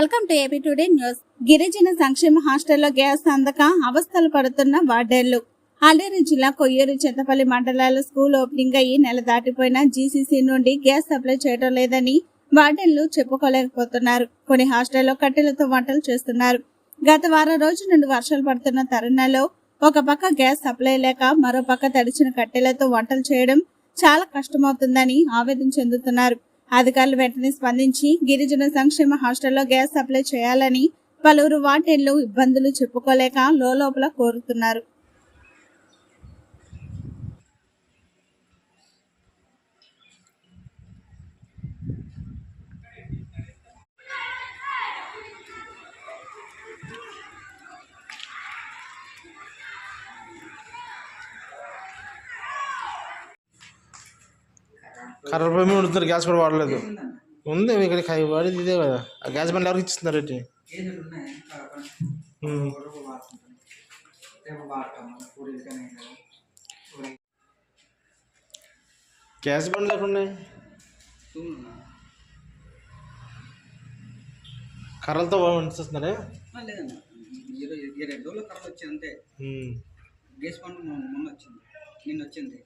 Welcome to AP today news. గిరిజన సంక్షేమ హాస్టల్లో గ్యాస్ అందక అవస్థలు పడుతున్న వార్డెన్లు. అల్లూరు జిల్లా కొయ్యూరు చెత్తపల్లి మండలాల స్కూల్ ఓపెనింగ్ అయ్యి నెల దాటిపోయిన జీసీసీ నుండి గ్యాస్ సప్లై చేయడం లేదని వార్డెన్లు చెప్పుకోలేకపోతున్నారు. కొన్ని హాస్టల్లో కట్టెలతో వంటలు చేస్తున్నారు. గత వారం రోజు నుండి వర్షాలు పడుతున్న తరుణంలో ఒక పక్క గ్యాస్ సప్లై లేక మరో పక్క తడిచిన కట్టెలతో వంటలు చేయడం చాలా కష్టమవుతుందని ఆవేదన చెందుతున్నారు. అధికారులు వెంటనే స్పందించి గిరిజన సంక్షేమ హాస్టల్లో గ్యాస్ సప్లై చేయాలని పలువురు వార్డెన్లు ఇబ్బందులు చెప్పుకోలేక లోపల కోరుతున్నారు. కర్ర పొయ్యి వండుతున్నారు గ్యాస్ కూడా వాడలేదు. ఉంది ఇక్కడ వాడేది ఇదే కదా. ఆ గ్యాస్ బండ్లు ఎవరికి ఇస్తున్నారు ఏంటి? గ్యాస్ బండ్లు ఎక్కడ ఉన్నాయి. తూములు కర్రలతో వండిస్తున్నారే ఈ రెండు రోజులు కరెంట్ వచ్చింది అంతే. గ్యాస్ మొన్న మొన్న వచ్చింది నిన్న వచ్చింది.